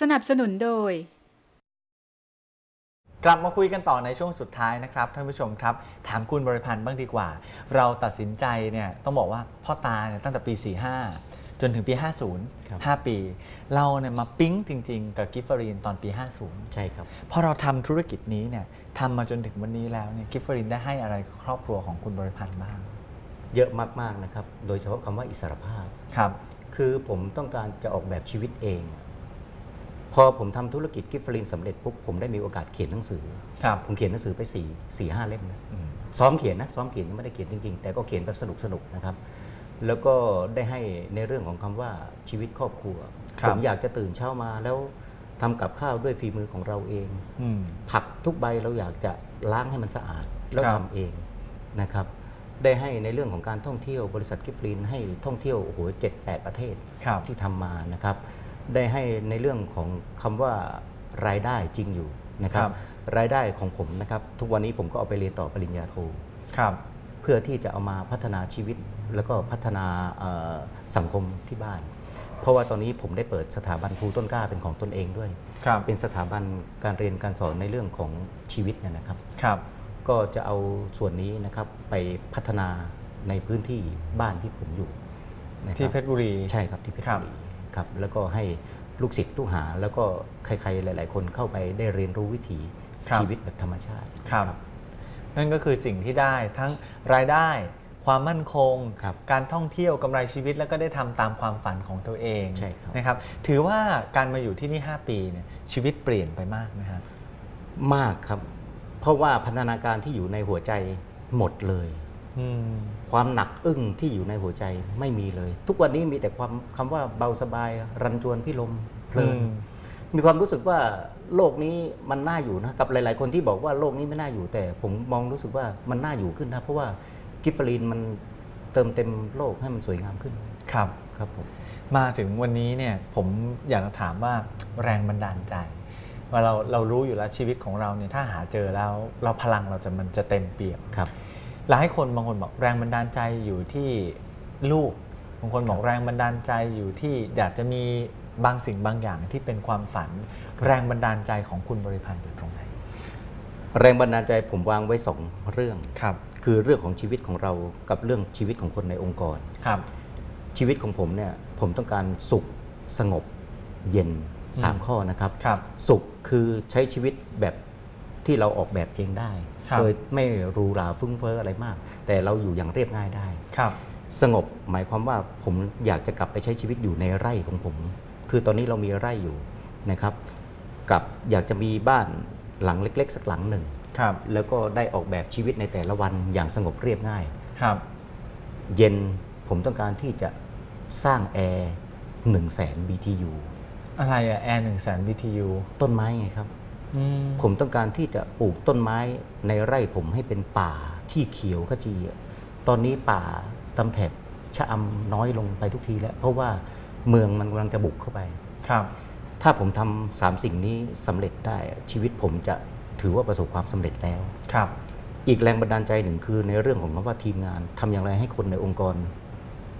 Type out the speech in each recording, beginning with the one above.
สนับสนุนโดย กลับมาคุยกันต่อในช่วงสุดท้ายนะครับ ท่านผู้ชมครับ ถามคุณบริพันธ์บ้างดีกว่า เราตัดสินใจเนี่ยต้องบอกว่าพ่อตาเนี่ยตั้งแต่ปี 45 จนถึงปีครับ50 5ปี เราเนี่ยมาปิ๊งจริง ๆ กับกิฟเฟอรีนตอนปีใช่ครับ50พอเราทำธุรกิจนี้เนี่ยทำมาจนถึงวันนี้แล้วเนี่ยกิฟเฟอรีนได้ให้อะไรกับครอบครัวของคุณบริพันธ์บ้างเยอะมาก ๆ นะครับ โดยเฉพาะคำว่าอิสรภาพ ครับ คือผมต้องการจะออกแบบชีวิตเอง พอผมทำธุรกิจกิฟฟลินสำเร็จปุ๊บผมได้มีโอกาสเขียนหนังสือครับผมเขียนหนังสือไป4 4 5เล่มนะอืมซ้อมเขียนนะซ้อมเขียนยังไม่ได้เขียนจริงๆ แต่ก็เขียนแบบสนุกสนุกๆนะครับแล้วก็ได้ให้ในเรื่องของคำว่าชีวิตครอบครัวครับผมอยากจะตื่นเช้ามาแล้วทำกับข้าวด้วยฝีมือของเราเองอืมผักทุกใบเราอยากจะล้างให้มันสะอาดแล้วครับทำเองนะครับได้ให้ในเรื่องของการท่องเที่ยวบริษัทกิฟฟลินให้ท่องเที่ยวโอ้โหเจ็ดแปดประเทศครับที่ทำมานะครับ ได้ให้ในเรื่องของคำว่ารายได้จริงอยู่นะครับครับ รายได้ของผมนะครับ ทุกวันนี้ผมก็เอาไปเรียนต่อปริญญาโทครับ เพื่อที่จะเอามาพัฒนาชีวิตแล้วก็พัฒนาเอ่อสังคมที่บ้าน เพราะว่าตอนนี้ผมได้เปิดสถาบันครูต้นกล้าเป็นของตนเองด้วยครับเป็นสถาบันการเรียนการสอนในเรื่องของชีวิตเนยนะครับครับ ก็จะเอาส่วนนี้นะครับไปพัฒนาในพื้นที่บ้านที่ผมอยู่นะครับที่เพชรบุรีใช่ครับที่เพชรครั บบุรีครับแล้วก็ให้ลูกศิษย์ลูกหา แล้วก็ใครๆหลาย ๆ คนเข้าไปได้เรียนรู้วิถีครับ ชีวิตแบบธรรมชาติ ครับนั่นก็คือสิ่งที่ได้ทั้งรายได้ ความมั่นคง ครับการท่องเที่ยวกำไรชีวิตแล้วก็ได้ทำตามความฝันของตัวเองใช่ครับ นะครับ ถือว่าการมาอยู่ที่นี่ 5 ปีเนี่ยชีวิตเปลี่ยนไปมากนะฮะ มากครับ เพราะว่าพันธนาการที่อยู่ในหัวใจหมดเลยอืม ความหนักอึ้งที่อยู่ในหัวใจไม่มีเลย ทุกวันนี้มีแต่ความคำว่าเบาสบาย รันจวนพี่ลมเพลินอืมมีความรู้สึกว่าโลกนี้มันน่าอยู่นะกับหลาย ๆ คนที่บอกว่าโลกนี้ไม่น่าอยู่แต่ ผมมองรู้สึกว่ามันน่าอยู่ขึ้นนะเพราะว่ากิฟฟลินมันเติมเต็มโลกให้มันสวยงามขึ้นครับครับผมมาถึงวันนี้เนี่ยผมอยากจะถามว่าแรงบันดาลใจว่าเราเรารู้อยู่แล้วชีวิตของเราเนี่ยถ้าหาเจอแล้วเราพลังเราจะมันจะเต็มเปี่ยมครับ หลายคนบางคนบอกแรงบันดาลใจอยู่ที่ลูก บางคนบอกแรงบันดาลใจอยู่ที่อยากจะมีบางสิ่งบางอย่างที่เป็นความฝัน แรงบันดาลใจของคุณบริพันธ์อยู่ตรงไหน แรงบันดาลใจผมวางไว้สองเรื่องครับ คือเรื่องของชีวิตของเรากับเรื่องชีวิตของคนในองค์กรครับ ชีวิตของผมเนี่ยผมต้องการสุขสงบเย็นสามอืมข้อนะครับ ครับ สุขคือใช้ชีวิตแบบที่เราออกแบบเองได้ครับ โดยไม่หรูหราฟุ้งเฟ้ออะไรมาก แต่เราอยู่อย่างเรียบง่ายได้ครับ สงบหมายความว่าผมอยากจะกลับไปใช้ชีวิตอยู่ในไร่ของผม คือตอนนี้เรามีไร่อยู่นะครับ กับอยากจะมีบ้านหลังเล็ก ๆ สักหลังหนึ่งครับแล้วก็ได้ออกแบบชีวิตในแต่ละวันอย่างสงบเรียบง่ายครับ เย็นผมต้องการที่จะสร้างแอร์1 0 0 0 0แสน BTU อะไรอะแอร์หนึ่งแสน BTU ต้นไม้ไงครับอืม ผมต้องการที่จะปลูกต้นไม้ในไร่ผมให้เป็นป่าที่เขียวขจีอะตอนนี้ป่าตำแถบชะอำน้อยลงไปทุกทีแล้ว เพราะว่าเมืองมันกำลังจะบุกเข้าไปครับ ถ้าผมทำสามสิ่งนี้สำเร็จได้อะชีวิตผมจะถือว่าประสบความสำเร็จแล้วครับ อีกแรงบันดาลใจหนึ่งคือในเรื่องของคำว่าทีมงานทำอย่างไรให้คนในองค์กร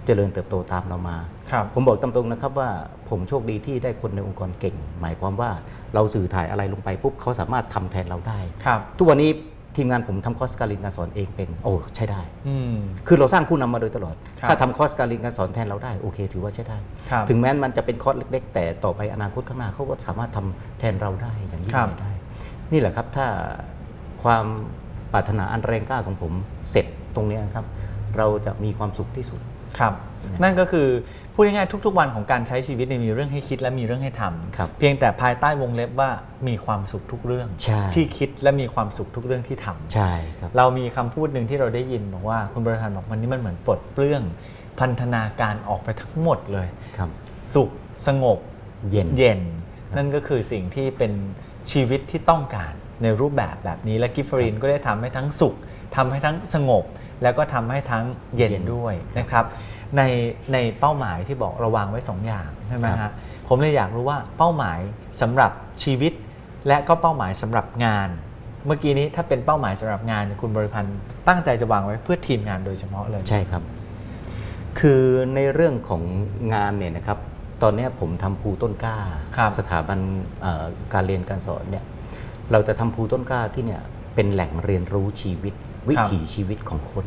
เจริญเติบโตตามเรามาครับผมบอกตามตรงนะครับว่าผมโชคดีที่ได้คนในองค์กรเก่ง หมายความว่าเราสื่อถ่ายอะไรลงไปปุ๊บเขาสามารถทำแทนเราได้ครับทุกวันนี้ทีมงานผมทำคอร์สการเรียนการสอนเองเป็นโอ้ใช่ได้อืมคือเราสร้างผู้นำมาโดยตลอดครับถ้าทำคอร์สการเรียนการสอนแทนเราได้โอเค ถือว่าใช้ได้ครับถึงแม้มันจะเป็นคอร์สเล็ก ๆ แต่ต่อไปอนาคตข้างหน้าเขาก็สามารถทำแทนเราได้อย่างยิ่งครับใหญ่ได้ นี่แหละครับถ้าความปรารถนาอันแรงกล้าของผมเสร็จตรงเนี้ยครับ เราจะมีความสุขที่สุด ครับ นั่นก็คือพูดง่ายๆทุก ๆ วันของการใช้ชีวิตเนี่ยมีเรื่องให้คิดและมีเรื่องให้ทำครับเพียงแต่ภายใต้วงเล็บว่ามีความสุขทุกเรื่องใช่ ที่คิดและมีความสุขทุกเรื่องที่ทำ ใช่ครับ เรามีคำพูดหนึ่งที่เราได้ยินบอกว่าคุณบริหารบอกวันนี้มันเหมือนปลดเปลื้อง พันธนาการออกไปทั้งหมดเลย ครับ สุขสงบเย็น เย็น นั่นก็คือสิ่งที่เป็นชีวิตที่ต้องการในรูปแบบแบบนี้และกิฟฟรีนก็ได้ทำให้ทั้งสุขทำให้ทั้งสงบ แล้วก็ทำให้ทั้งเย็นเย็นด้วยนะครับในในเป้าหมายที่บอกระวางไว้สองอย่างใช่ไหมครัฮะบผมเลยอยากรู้ว่าเป้าหมายสำหรับชีวิต และก็เป้าหมายสำหรับงาน เมื่อกี้นี้ถ้าเป็นเป้าหมายสำหรับงานเนี่ยคุณบริพันธ์ตั้งใจจะวางไว้เพื่อทีมงานโดยเฉพาะเลยใช่ครับ คือในเรื่องของงานเนี่ยนะครับผตอนเนี้ยผมทำภูต้นกล้าครับสถาบันเอ่อการเรียนการสอนเนี่ยเราจะทำภูต้นกล้าที่เนี่ยเป็นแหล่งเรียนรู้ชีวิต วิถีชีวิตของคน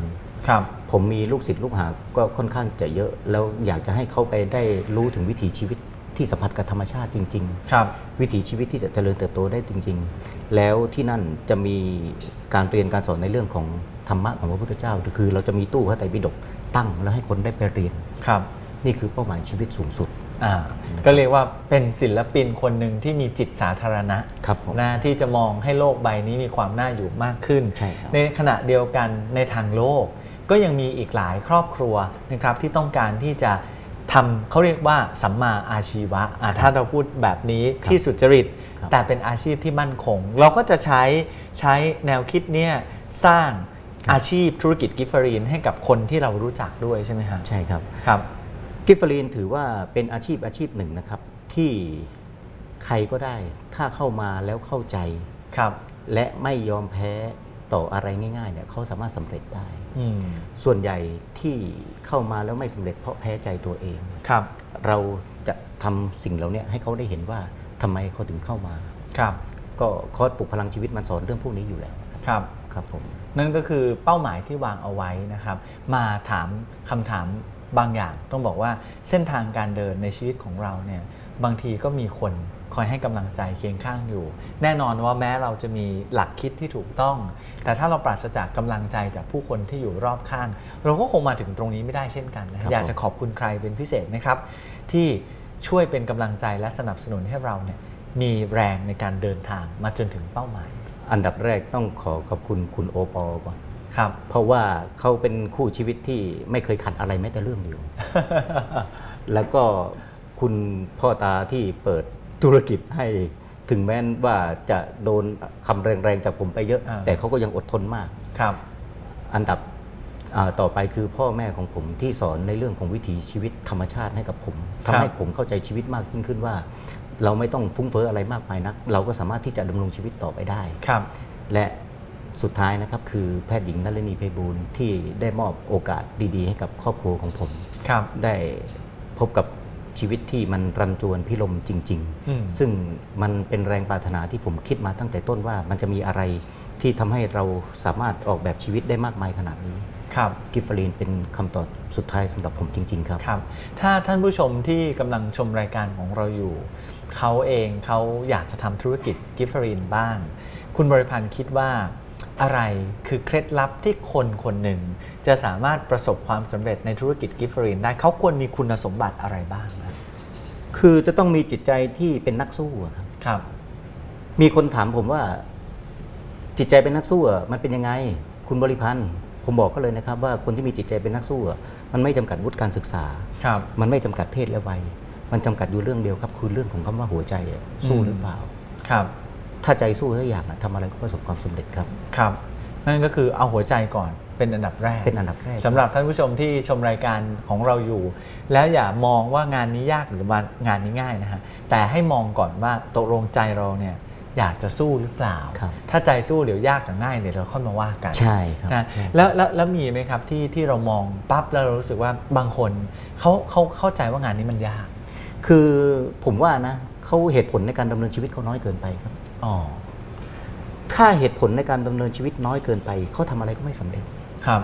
ครับผมมีลูกศิษย์ลูกหาก็ค่อนข้างจะเยอะ แล้วอยากจะให้เขาไปได้รู้ถึงวิถีชีวิตที่สัมผัสกับธรรมชาติจริง ๆ ครับ วิถีชีวิตที่จะเจริญเติบโตได้จริง ๆ แล้วที่นั่นจะมีการเรียนการสอนในเรื่องของธรรมะของพระพุทธเจ้า คือเราจะมีตู้พระไตรปิฎกตั้งแล้วให้คนได้ไปเรียนครับ นี่คือเป้าหมายชีวิตสูงสุดอ่า ก็เรียกว่าเป็นศิลปินคนหนึ่งที่มีจิตสาธารณะครับผมนะที่จะมองให้โลกใบนี้มีความน่าอยู่มากขึ้นใช่ครับในขณะเดียวกันในทางโลก ก็ยังมีอีกหลายครอบครัวนะครับที่ต้องการที่จะทำเขาเรียกว่าสัมมาอาชีวะอะถ้าเราพูดแบบนี้ครับที่สุจริตครับแต่เป็นอาชีพที่มั่นคง เราก็จะใช้ใช้แนวคิดเนี่ยสร้างอาชีพธุรกิจกิฟเฟอรีนให้กับคนที่เรารู้จักด้วยใช่ไหมฮะใช่ครับครับ กิฟเฟอรีนถือว่าเป็นอาชีพอาชีพหนึ่งนะครับ ที่ใครก็ได้ ถ้าเข้ามาแล้วเข้าใจครับ และไม่ยอมแพ้ต่ออะไรง่ายๆเนี่ยเขาสามารถสำเร็จได้อืมส่วนใหญ่ที่เข้ามาแล้วไม่สำเร็จเพราะแพ้ใจตัวเองครับ เราจะทำสิ่งเหล่านี้ให้เขาได้เห็นว่าทำไมเขาถึงเข้ามาครับ ก็คอร์สปลุกพลังชีวิตมันสอนเรื่องพวกนี้อยู่แล้วนะครับครับครับผมนั่นก็คือเป้าหมายที่วางเอาไว้นะครับ มาถามคำถาม บางอย่างต้องบอกว่าเส้นทางการเดินในชีวิตของเราเนี่ยบางทีก็มีคนคอยให้กำลังใจเคียงข้างอยู่ แน่นอนว่าแม้เราจะมีหลักคิดที่ถูกต้อง แต่ถ้าเราปราศจากกำลังใจจากผู้คนที่อยู่รอบข้าง เราก็คงมาถึงตรงนี้ไม่ได้เช่นกันนะอยากจะขอบคุณใครเป็นพิเศษไหมครับ ที่ช่วยเป็นกำลังใจและสนับสนุนให้เราเนี่ยมีแรงในการเดินทางมาจนถึงเป้าหมาย อันดับแรกต้องขอขอบคุณคุณโอปอก่อน ครับเพราะว่าเขาเป็นคู่ชีวิตที่ไม่เคยขัดอะไรแม้แต่เรื่องเดียว แล้วก็คุณพ่อตาที่เปิดธุรกิจให้ถึงแม้ว่าจะโดนคำแรงๆจากผมไปเยอะ อ่า แต่เขาก็ยังอดทนมาก ครับ อันดับอ่าต่อไปคือพ่อแม่ของผมที่สอนในเรื่องของวิถีชีวิตธรรมชาติให้กับผมครัทำบ ให้ผมเข้าใจชีวิตมากยิ่งขึ้นว่า เราไม่ต้องฟุ้งเฟ้ออะไรมากมายนัก เราก็สามารถที่จะดำรงชีวิตต่อไปได้ ครับ และ สุดท้ายนะครับคือแพทย์หญิงนลินีไพบูลย์ที่ได้มอบโอกาสดี ๆ ให้กับครอบครัวของผมครับได้พบกับชีวิตที่มันรันจวนพิลมจริงอืมๆซึ่งมันเป็นแรงปรารถนาที่ผมคิดมาตั้งแต่ต้นว่ามันจะมีอะไรที่ทำให้เราสามารถออกแบบชีวิตได้มากมายขนาดนี้ครับกิฟฟรีนเป็นคำตอบสุดท้ายสำหรับผมจริง ๆ ครับครับ ถ้าท่านผู้ชมที่กำลังชมรายการของเราอยู่ เขาเองเขาอยากจะทำธุรกิจกิฟเฟอรีนบ้าง คุณบริพันธ์คิดว่า อะไรคือเคล็ดลับที่คนคนหนึ่ง จะสามารถประสบความสำเร็จในธุรกิจกิฟเฟอรีนได้เขาควรมีคุณสมบัติอะไรบ้างนะคือจะต้องมีจิตใจที่เป็นนักสู้อะครับครับ มีคนถามผมว่า จิตใจเป็นนักสู้อะมันเป็นยังไง คุณบริพันธ์ผมบอกเขาเลยนะครับ ว่าคนที่มีจิตใจเป็นนักสู้อะมันไม่จำกัดวุฒิการศึกษาครับมันไม่จำกัดเพศและวัยมันจำกัดอยู่เรื่องเดียวครับ คือเรื่องของคำว่าหัวใจอะสู้อืมหรือเปล่าครับ ถ้าใจสู้ทุกอย่างอะทำอะไรก็ประสบความสำเร็จครับครับ นั่นก็คือเอาหัวใจก่อนเป็นอันดับแรกเป็นอันดับแรกสำหรับท่านผู้ชมที่ชมรายการของเราอยู่ แล้วอย่ามองว่างานนี้ยากหรืองานนี้ง่ายนะฮะแต่ให้มองก่อนว่าตกลงใจเราเนี่ยอยากจะสู้หรือเปล่าครับถ้าใจสู้เดี๋ยวยากกับง่ายเดี๋ยวเราค่อยมาว่ากัน ใช่ครับนะใช่แล้วแล้วแล้วมีไหมครับที่ที่เรามองปั๊บแล้วเรารู้สึกว่าบางคนเขาเขาเข้าใจว่างานนี้มันยาก คือผมว่านะเขาเหตุผลในการดำเนินชีวิตเขาน้อยเกินไปครับ อ๋อถ้าเหตุผลในการดำเนินชีวิตน้อยเกินไปเขาทำอะไรก็ไม่สำเร็จ ครับ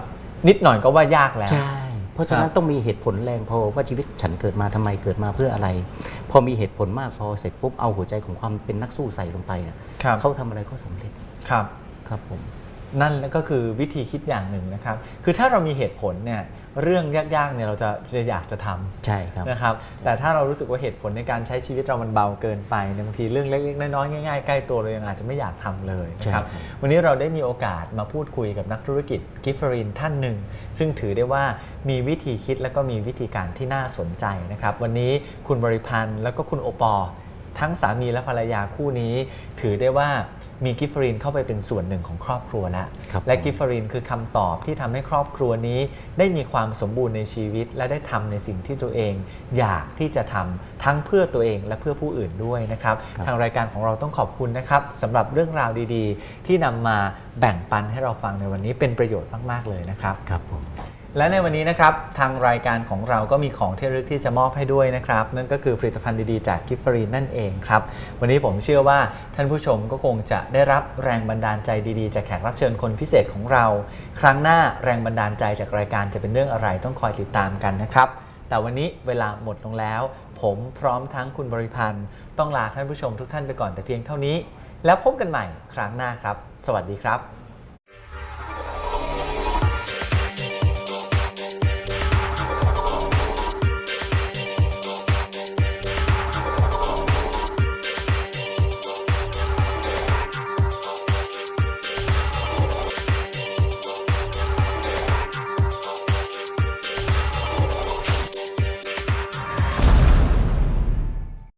นิดหน่อยก็ว่ายากแล้ว ใช่ เพราะฉะนั้ครันบต้องมีเหตุผลแรงพอว่าชีวิตฉันเกิดมาทำไมเกิดมาเพื่ออะไร พอมีเหตุผลมากพอเสร็จปุ๊บเอาหัวใจของความเป็นนักสู้ใส่ลงไปเนี่ยครับเขาทำอะไรก็สำเร็จครับ ครับผม นั่นก็คือวิธีคิดอย่างหนึ่งนะครับ คือถ้าเรามีเหตุผลเนี่ยเรื่องยากๆเนี่ยเราจะจะอยากจะทำใช่ครับนะครับ แต่ถ้าเรารู้สึกว่าเหตุผลในการใช้ชีวิตเรามันเบาเกินไปเนี่ยบางทีเรื่องเล็กๆน้อยๆง่ายๆใกล้ตัวเรายังอาจจะไม่อยากทำเลยนะครับใช่ครับวันนี้เราได้มีโอกาสมาพูดคุยกับนักธุรกิจกิฟเฟอรินท่านหนึ่ง ซึ่งถือได้ว่ามีวิธีคิดและก็มีวิธีการที่น่าสนใจนะครับ วันนี้คุณบริพันธ์แล้วก็คุณโอปอล์ทั้งสามีและภรรยาคู่นี้ ถือได้ว่า มีกิฟเฟอรินเข้าไปเป็นส่วนหนึ่งของครอบครัวแล้วครับและผมกิฟเฟอรินคือคำตอบที่ทำให้ครอบครัวนี้ ได้มีความสมบูรณ์ในชีวิต และได้ทำในสิ่งที่ตัวเอง อยากที่จะทำทั้งเพื่อตัวเองและเพื่อผู้อื่นด้วยนะครับครับทางรายการของเราต้องขอบคุณนะครับสำหรับเรื่องราวดี ๆ ที่นำมาแบ่งปันให้เราฟังในวันนี้เป็นประโยชน์มาก ๆ เลยนะครับครับผม และในวันนี้นะครับทางรายการของเราก็มีของที่ระลึกที่จะมอบให้ด้วยนะครับ นั่นก็คือผลิตภัณฑ์ดีๆจากกิฟฟรีนนั่นเองครับ วันนี้ผมเชื่อว่าท่านผู้ชมก็คงจะได้รับแรงบันดาลใจดีๆ จากแขกรับเชิญคนพิเศษของเรา ครั้งหน้าแรงบันดาลใจจากรายการจะเป็นเรื่องอะไรต้องคอยติดตามกันนะครับ แต่วันนี้เวลาหมดลงแล้ว ผมพร้อมทั้งคุณบริพันธ์ต้องลาท่านผู้ชมทุกท่านไปก่อนแต่เพียงเท่านี้ แล้วพบกันใหม่ครั้งหน้าครับ สวัสดีครับ